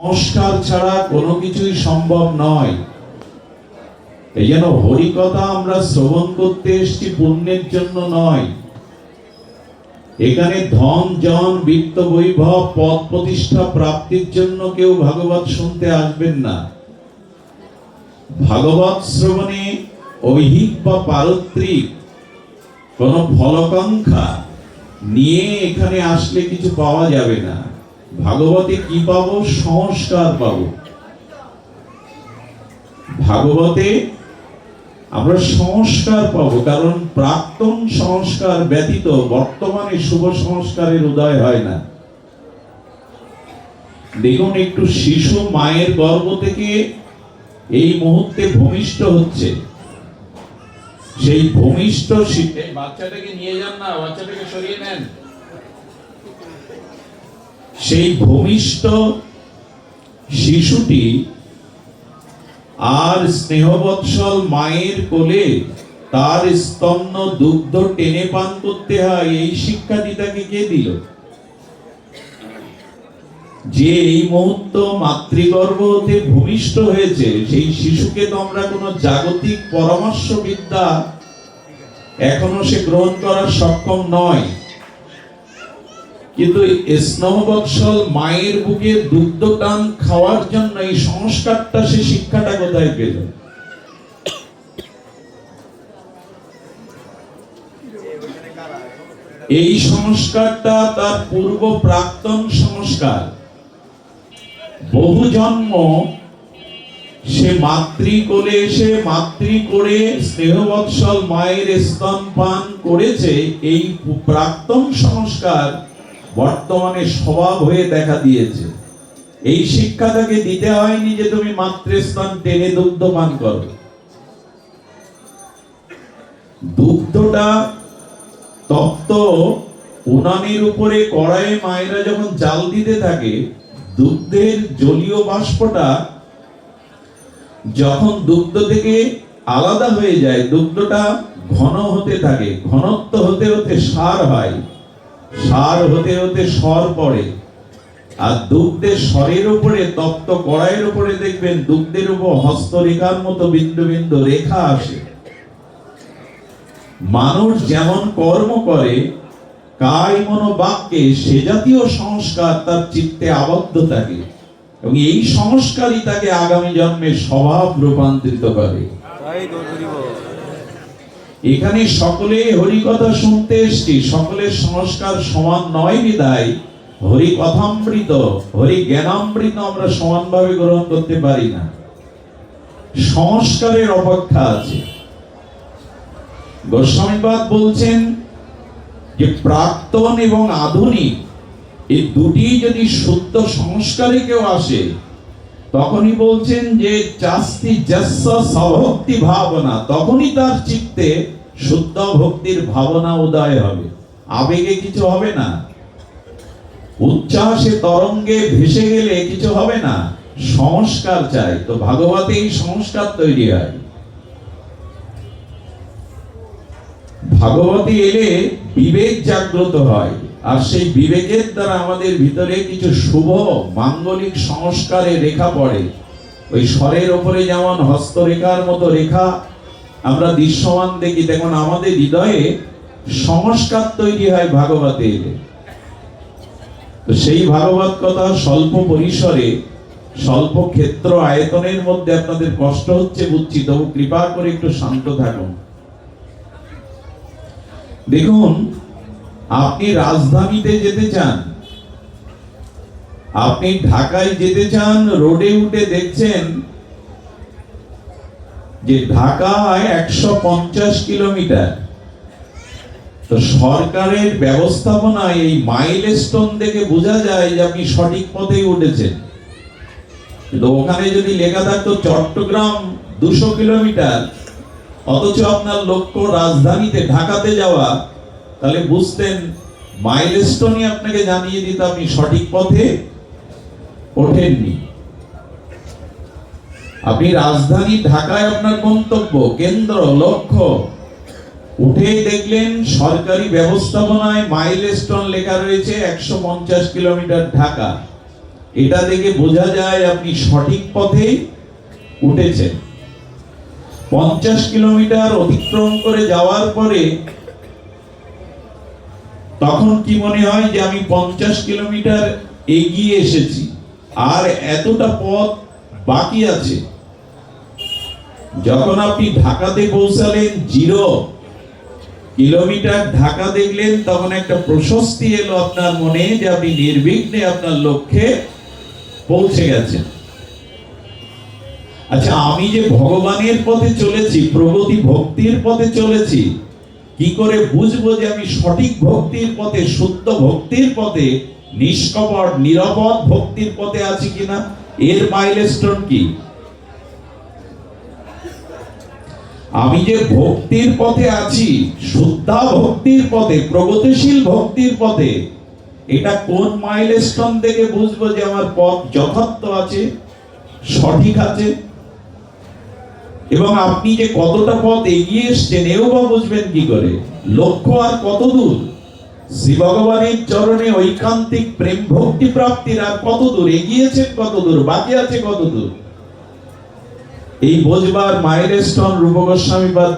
সংস্কার ছাড়া কোনো কিছুই সম্ভব নয়। এই যেন হরিকথা আমরা শ্রবণ করতে এসেছি পুণ্যের জন্য নয়। এখানে ধন, জন, বিত্ত, বৈভব, পদ প্রতিষ্ঠা প্রাপ্তির জন্য কেউ ভাগবত শুনতে আসবেন না। ভাগবত শ্রবণে ঐহিক বা পারত্রিক কোন ফলকাঙ্ক্ষা নিয়ে এখানে আসলে কিছু পাওয়া যাবে না। ভাগবতে কি পাবো? সংস্কার পাবো। ভাগবতে আমরা সংস্কার পাবো, কারণ প্রাক্তন সংস্কার ব্যতীত বর্তমানে শুভ সংস্কারের উদয় হয় না। দেখুন, একটু শিশু মায়ের গর্ভ থেকে এই মুহূর্তে ভূমিষ্ঠ হচ্ছে। সেই ভূমিষ্ঠ বাচ্চাটাকে নিয়ে যান না, বাচ্চাটাকে সরিয়ে নেন। সেই ভূমিষ্ঠ শিশুটি আর স্নেহবৎসল মায়ের কোলে তার স্তন্য দুগ্ধ টেনে পান করতে হয়, এই শিক্ষাটি তাকে কে দিল? যে এই মুহূর্ত মাতৃগর্ভ হতে ভূমিষ্ঠ হয়েছে, সেই শিশুকে তো আমরা কোনো জাগতিক পরামর্শ বিদ্যা এখনও সে গ্রহণ করার সক্ষম নয়। কিন্তু স্নেহবৎসল মায়ের বুকে দুগ্ধ টান খাওয়ার জন্য এই সংস্কারটা সে শিক্ষাটা কোথায় পেল? এই সংস্কারটা তার পূর্ব প্রাক্তন সংস্কার। বহু জন্ম সে মাতৃ কোলে এসে মাতৃ করে স্নেহবৎসল মায়ের স্তন পান করেছে, এই প্রাক্তন সংস্কার বর্তমানে স্বভাব হয়ে দেখা দিয়েছে। এই শিক্ষা তাকে দিতে হয়নি যে তুমি মাতৃস্তন টেনে দুগ্ধ পান করো। দুগ্ধটা তপ্ত উনানের উপরে কড়াইয়ে মায়েরা যখন জাল দিতে থাকে, দুগ্ধের জলীয় বাষ্পটা যখন দুগ্ধ থেকে আলাদা হয়ে যায়, দুগ্ধটা ঘন হতে থাকে, ঘনত্ব হতে হতে সার হয়। সার হতে হতে স্বর পড়ে। আর দুগ্ধের স্বরের উপরে তপ্ত কড়াইয়ের উপরে দেখবেন দুগ্ধের উপর হস্তরেখার মতো বিন্দু বিন্দু রেখা আসে। মানুষ যেমন কর্ম করে, কায় মনোবাক্যে সে জাতীয় সংস্কার তার চিত্তে আবদ্ধ থাকে এবং এই সংস্কারই তাকে আগামী জন্মে স্বভাব রূপান্তরিত করে। এখানে সকলে হরি কথা শুনতে এসছি। সকলের সংস্কার সমান নয় বিদায়। হরি কথামৃত হরি জ্ঞানামৃত আমরা সমানভাবে গ্রহণ করতে পারি না। সংস্কারের অপেক্ষা আছে। গোস্বামীপাদ বলছেন যে প্রাক্তন এবং আধুনিক, এই দুটি যদি শুদ্ধ সংস্কারে কেউ আসে, তখনই বলছেন যে চাস্তি যস্য সভক্তি ভাবনা, তখনই তার চিত্তে শুদ্ধ ভক্তির ভাবনা উদয় হবে। আবেগে কিছু হবে না। উচ্ছ্বাসে তরঙ্গে ভেসে গেলে কিছু হবে না। সংস্কার চাই। তো ভাগবতে এই সংস্কার তৈরি হয়। ভাগবতী এলে বিবেক জাগ্রত হয়। আর সেই বিবেকের দ্বারা আমাদের ভিতরে কিছু শুভ, মাঙ্গলিক সংস্কারে রেখা পড়ে। ওই স্বরের ওপরে যেমন হস্তরেখার মতো রেখা আমরা দৃশ্যমান দেখি, দেখুন, আমাদের হৃদয়ে সংস্কার তৈরি হয় ভাগবতে তো সেই ভাগবত কথা স্বল্প পরিসরে, স্বল্প ক্ষেত্র আয়তনের মধ্যে আপনাদের কষ্ট হচ্ছে বুঝছি, তবু কৃপা করে একটু শান্ত থাকুন। দেখুন, আপনি রাজধানীতে যেতে চান, আপনি ঢাকায় যেতে চান, রোডে উঠে দেখছেন যে ঢাকায় একশো পঞ্চাশ কিলোমিটার, তো সরকারের ব্যবস্থাপনায় এই মাইলস্টোন দেখে বোঝা যায় যে আপনি সঠিক পথেই উঠেছেন। কিন্তু ওখানে যদি লেখা থাকতো চট্টগ্রাম দুশো কিলোমিটার, অথচ আপনার লক্ষ্য রাজধানীতে ঢাকাতে যাওয়া, তাহলে বুঝতেন মাইলস্টোনই আপনাকে জানিয়ে দিত আপনি সঠিক পথে ওঠেননি। আপনি রাজধানী ঢাকায় আপনার গন্তব্য, কেন্দ্র, লক্ষ্য। উঠেই দেখলেন সরকারি ব্যবস্থাপনায় মাইলস্টোন লেখা রয়েছে একশো পঞ্চাশ কিলোমিটার ঢাকা। এটা দেখে বোঝা যায় আপনি সঠিক পথে উঠেছেন। পঞ্চাশ কিলোমিটার অতিক্রম করে যাওয়ার পরে তখন কি মনে হয় যে আমি পঞ্চাশ কিলোমিটার এগিয়ে এসেছি? আর এতটা পথ বাকি আছে। যখন আপনি ঢাকাতে পৌঁছালেন, জিরো। কিলোমিটার ঢাকা দেখলেন, তখন একটা প্রশস্তি এলো আপনার মনে যে আপনি নির্বিঘ্নে আপনার লক্ষ্যে পৌঁছে গেছেন। আচ্ছা আমি যে ভগবানের পথে চলেছি, প্রগতি ভক্তির পথে চলেছি, কি করে বুঝব যে আমি সঠিক ভক্তির পথে, শুদ্ধ ভক্তির পথে, নিষ্কপট, নিরাপদ ভক্তির পথে আছি কিনা? এর মাইলস্টোন কি? আমি যে ভক্তির পথে আছি, শুদ্ধা ভক্তির পথে, প্রগতিশীল ভক্তির পথে, এটা কোন মাইলস্টোন দেখে বুঝব যে আমার পথ যথার্থ আছে, সঠিক আছে? এবং আপনি যে কতটা পথ এগিয়ে এসছেন, এও বা বুঝবেন কি করে? লক্ষ্য আর কত দূর? শ্রী ভগবানের চরণে ঐকান্তিক প্রেম ভক্তি প্রাপ্তির কত দূর কত দূর বাকি আছে কত দূর এই বোঝবার রূপ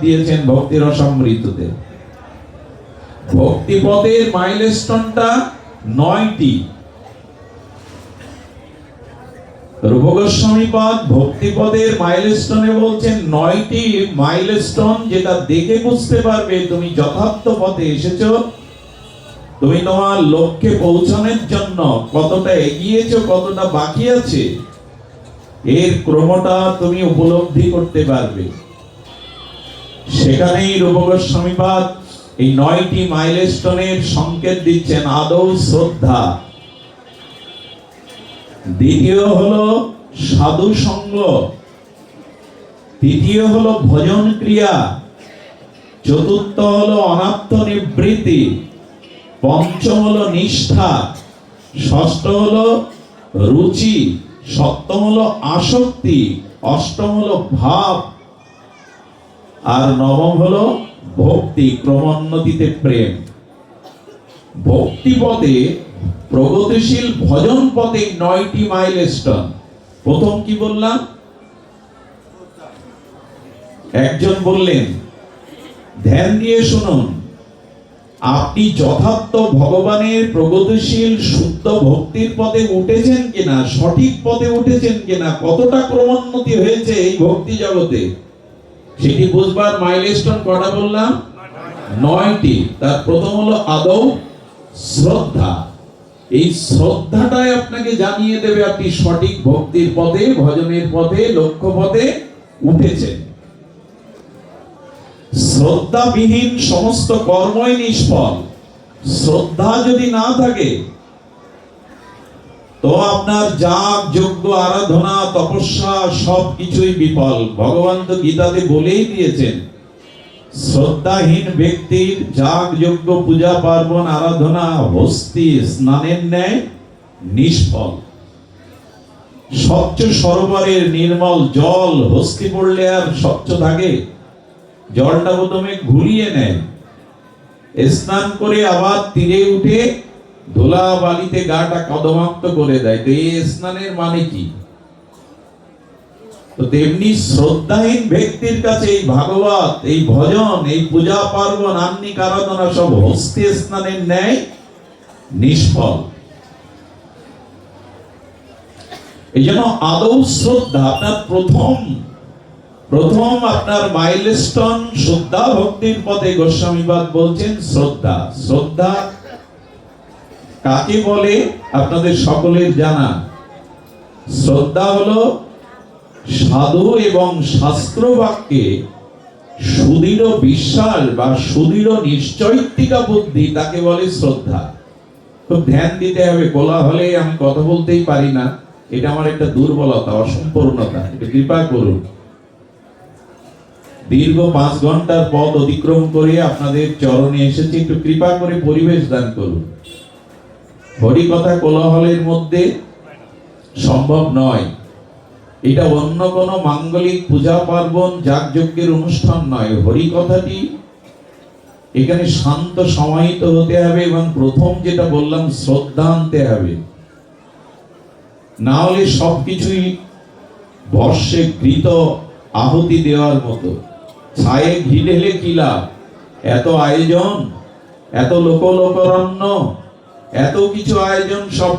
দিয়েছেন ভক্তির অসমৃদ্ধতে। নয়টি। রূপ গোস্বামী পাদ ভক্তি পদের মাইলস্টোনে বলছেন, নয়টি মাইলস্টোন যেটা দেখে বুঝতে পারবে তুমি যথার্থ পথে এসেছ। তুমি তোমার লক্ষ্যে পৌঁছানোর জন্য কতটা এগিয়েছো, কতটা বাকি আছে, এর ক্রমটা তুমি উপলব্ধি করতে পারবে। সেখানেই রূপ গোস্বামীপাদ এই নয়টি মাইলস্টোনের সংকেত দিচ্ছেন আদৌ শ্রদ্ধা। দ্বিতীয় হলো সাধু সঙ্গ। তৃতীয় হলো ভজন ক্রিয়া। চতুর্থ হলো অনাত্ম নিবৃত্তি পঞ্চম হলো নিষ্ঠা, ষষ্ঠ হলো রুচি, সপ্তম হলো আসক্তি, অষ্টম হলো ভাব, আর নবম হলো ভক্তি, ক্রমোন্নতিতে প্রেম। ভক্তি পথে প্রগতিশীল ভজন পথে নয়টি মাইলস্টোন প্রথম কি বললাম? একজন বললেন, ধ্যান দিয়ে শুনুন। আপনি যথার্থ ভগবানের প্রগতিশীল, শুদ্ধ ভক্তির পথে উঠেছেন কিনা, সঠিক পথে উঠেছেন কিনা, কতটা ক্রমোন্নতি হয়েছে এই ভক্তি জগতে? সেটি বুঝবার মাইলস্টোন কটা বললাম? নয়টি। তার প্রথম হলো আদৌ শ্রদ্ধা। এই শ্রদ্ধাটাই আপনাকে জানিয়ে দেবে আপনি সঠিক ভক্তির পথে, ভজনের পথে, লক্ষ্য পথে উঠেছেন। শ্রদ্ধাবিহীন সমস্ত কর্মই নিষ্ফল। শ্রদ্ধা যদি না থাকে, তো আপনার যাগ যোগ্য আরাধনা, তপস্যা সব কিছুই বিফল। ভগবান তো গীতাতে বলেই দিয়েছেন, শ্রদ্ধাহীন ব্যক্তির যাগ যোগ্য পূজা, পার্বণ, আরাধনা, হস্তি, স্নানের ন্যায় নিষ্ফল। স্বচ্ছ সরোবরের নির্মল জল হস্তি পড়লে আর স্বচ্ছ থাকে। জলটা প্রথমে ঘুরিয়ে নেয়। স্নান করে আবার তীরে উঠে ধুলা বালিতে গাটা কদমাক্ত করে দেয়। তো এই স্নানের মানে কি? তো তেমনি শ্রদ্ধাহীন ব্যক্তির কাছে এই ভাগবত, এই ভজন, এই পূজা পার্বণ আন্নিক আরাধনা সব হস্তে স্নানের ন্যায় নিষ্ফল। এই জন্য আদৌ শ্রদ্ধা আপনার প্রথম প্রথম আপনার মাইলস্টোন শ্রদ্ধা ভক্তির পথে গোস্বামীবাদ বলছেন শ্রদ্ধা। শ্রদ্ধা কাকে বলে? আপনাদের সকলের জানা। শ্রদ্ধা হলো সাধু এবং শাস্ত্র বাক্যে সুদৃঢ় বিশ্বাস বা সুদৃঢ় নিশ্চয়িকা বুদ্ধি তাকে বলে শ্রদ্ধা। খুব ধ্যান দিতে হবে বলা হলে আমি কথা বলতেই পারি না। এটা আমার একটা দুর্বলতা, অসম্পূর্ণতা। এটা কৃপা করুন। দীর্ঘ পাঁচ ঘণ্টার পথ অতিক্রম করে আপনাদের চরণে এসেছি। একটু কৃপা করে পরিবেশ দান করুন। হরি কথা কোলাহলের মধ্যে সম্ভব নয়। এটা অন্য কোনো মাঙ্গলিক পূজা পার্বণ, যাগযজ্ঞের অনুষ্ঠান নয়। হরি কথাটি এখানে শান্ত সমাহিত হতে হবে এবং প্রথম যেটা বললাম, শ্রদ্ধা আনতে হবে। না হলে সবকিছুই বর্ষে কৃত আহুতি দেওয়ার মতো। ছায়ে ঘি ঢেলে কি লাভ? এত আয়োজন এত লোকলোকরণ্য এত কিছু আয়োজন সব